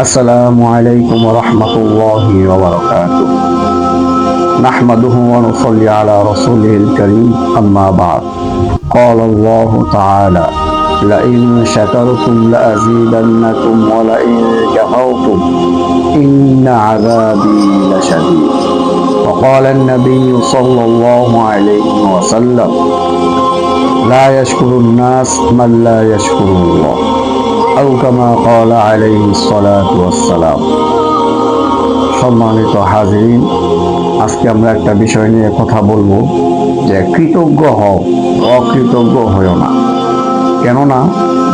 السلام عليكم ورحمة الله وبركاته. نحمده ونصلي على رسوله الكريم. أما بعد قال الله تعالى لئن شكرتم لأزيدنكم ولئن كفرتم إن عذابي لشديد. وقال النبي صلى الله عليه وسلم لا يشكر الناس من لا يشكر الله. أو كما قال عليه الصلاة والسلام সম্মানিত হাজিরিন আজকে আমরা একটা বিষয় নিয়ে কথা বলবো যে কৃতজ্ঞ হও অকৃতজ্ঞ হও না কেননা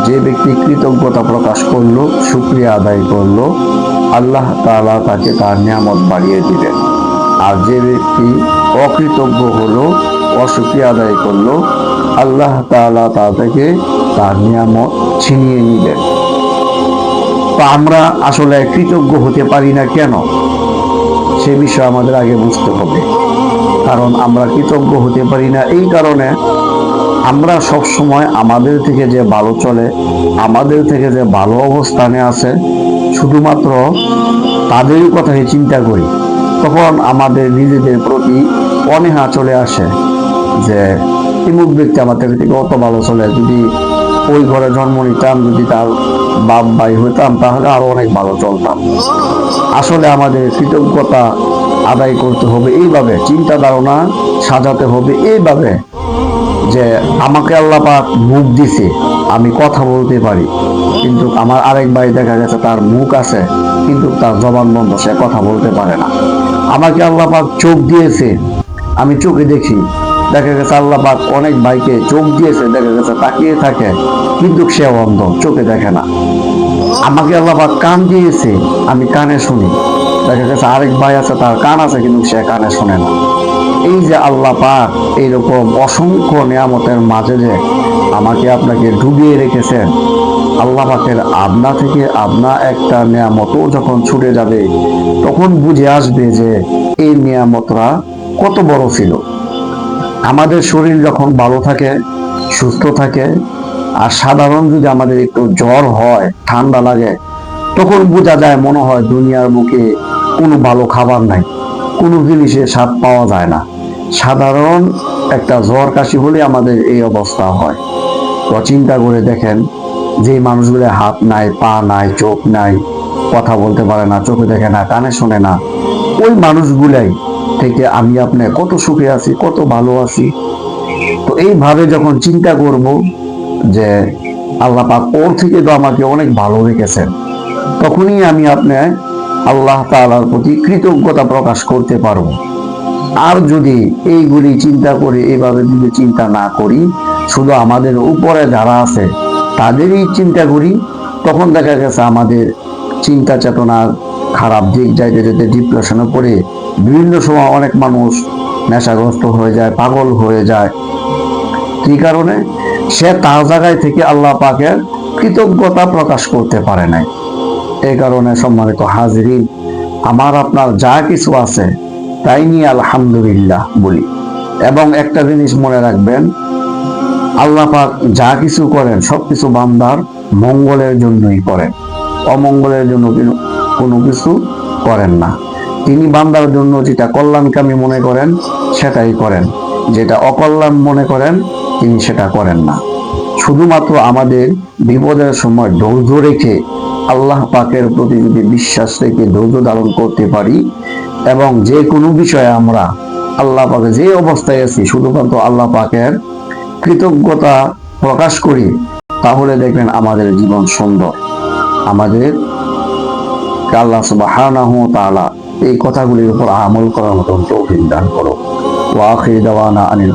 যে ব্যক্তি কৃতজ্ঞতা প্রকাশ করলো শুক্রিয়া আদায় করলো আল্লাহ তাআলা তাকে তার নিয়ামত বাড়িয়ে দিবেন আর যে ব্যক্তি অকৃতজ্ঞ হলো অসুক্রিয়া আদায় করলো আল্লাহ তাআলা তা থেকে তার নিয়ামত ছিনিয়ে নিবেন তো আমরা আসলে কৃতজ্ঞ হতে পারি না কেন? সে বিষয়ে আমাদের আগে বুঝতে হবে। কারণ আমরা কৃতজ্ঞ হতে পারি না এই কারণে আমরা সব সময় আমাদের থেকে যে ভালো চলে, আমাদের থেকে যে ভালো অবস্থানে আছে, শুধুমাত্র তাদেরই কথাই চিন্তা করি। তখন আমাদের নিজেদের প্রতি অনীহা চলে আসে যে ইমুক ব্যক্তি আমাদের থেকে অত ভালো চলে যদি ওই ঘরে জন্ম নিতাম, যদি তার বাপ ভাই হইতাম, তাহলে আরও অনেক ভালো চলতাম। আসলে আমাদের কৃতজ্ঞতা আদায় করতে হবে এইভাবে, চিন্তা ধারণা সাজাতে হবে এইভাবে যে আমাকে আল্লাহ পাক মুখ দিছে, আমি কথা বলতে পারি। কিন্তু আমার আরেক ভাই দেখা গেছে, তার মুখ আছে, কিন্তু তার জবান বন্ধ, সে কথা বলতে পারে না। আমাকে আল্লাহ পাক চোখ দিয়েছে, আমি চোখে দেখি। দেখা গেছে আল্লাহ পাক অনেক ভাইকে চোখ দিয়েছে, দেখা গেছে তাকিয়ে থাকে, কিন্তু সে অন্ধ, চোখে দেখে না। আমাকে আল্লাহ পাক কান দিয়েছে, আমি কানে শুনি। দেখা গেছে আরেক ভাই আছে, তার কান আছে, কিন্তু সে কানে শুনে না। এই যে আল্লাহ পাক এইরকম অসংখ্য নিয়ামতের মাঝে যে আমাকে আপনাকে ডুবিয়ে রেখেছেন, আল্লাহ পাকের আপনা থেকে আপনা একটা নিয়ামতও যখন ছুটে যাবে, তখন বুঝে আসবে যে এই নিয়ামতরা কত বড় ছিল। আমাদের শরীর যখন ভালো থাকে, সুস্থ থাকে আর সাধারণ যদি আমাদের একটু জ্বর হয়, ঠান্ডা লাগে, তখন বোঝা যায় মনে হয় দুনিয়ার মুখে কোনো ভালো খাবার নাই, কোনো জিনিসের স্বাদ পাওয়া যায় না। সাধারণ একটা জ্বর কাশি হলে আমাদের এই অবস্থা হয়। তো চিন্তা করে দেখেন, যে মানুষগুলো হাত নাই, পা নাই, চোখ নাই, কথা বলতে পারে না, চোখে দেখে না, কানে শোনে না, ওই মানুষগুলাই থেকে আমি আপনি কত সুখে আছি, কত ভালো আছি। তো এইভাবে যখন চিন্তা করব যে আল্লাহ পাক ওর থেকে তো আমাকে অনেক ভালো রেখেছেন, তখনই আমি আপনি আল্লাহ তাআলার প্রতি কৃতজ্ঞতা প্রকাশ করতে পারব। আর যদি এইগুলি চিন্তা করে, এইভাবে যদি চিন্তা না করি, শুধু আমাদের উপরে যারা আছে, তাদেরই চিন্তা করি, তখন দেখা গেছে আমাদের চিন্তা চেতনার খারাপ দিক যাইতে যেতে ডিপ্রেশনে পড়ে বিভিন্ন সময় অনেক মানুষ নেশাগ্রস্ত হয়ে যায়, পাগল হয়ে যায়। কি কারণে? সে তার জায়গায় থেকে আল্লাহ পাকের কৃতজ্ঞতা প্রকাশ করতে পারে নাই। এই কারণে সম্মানিত হাজিরিন, আমার আপনার যা কিছু আছে, তাই নিয়ে আলহামদুলিল্লাহ বলি। এবং একটা জিনিস মনে রাখবেন, আল্লাহ পাক যা কিছু করেন সবকিছু বান্দার মঙ্গলের জন্যই করেন। অমঙ্গলের জন্য কোনো কিছু করেন না। তিনি বান্দার জন্য যেটা কল্যাণকামী মনে করেন, সেটাই করেন। যেটা অকল্যাণ মনে করেন তিনি সেটা করেন না। শুধুমাত্র আমাদের বিপদের সময় ধৈর্য রেখে আল্লাহ পাকের প্রতি যদি বিশ্বাস রেখে ধৈর্য ধারণ করতে পারি, এবং যে কোনো বিষয়ে আমরা আল্লাহ পাকে যে অবস্থায় আছি, শুধুমাত্র আল্লাহ পাকের কৃতজ্ঞতা প্রকাশ করি, তাহলে দেখবেন আমাদের জীবন সুন্দর। আমাদের আল্লাহ সুবহানাহু ওয়া তাআলা এই কথাগুলির উপর আমল করার মতন তৌফিক দান করো। ওয়া আখির দাওয়ানা আনিল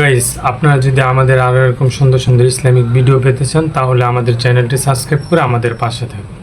গাইস আপনারা যদি আমাদের আরও এরকম সুন্দর সুন্দর ইসলামিক ভিডিও পেতে চান, তাহলে আমাদের চ্যানেলটি সাবস্ক্রাইব করে আমাদের পাশে থাকুন।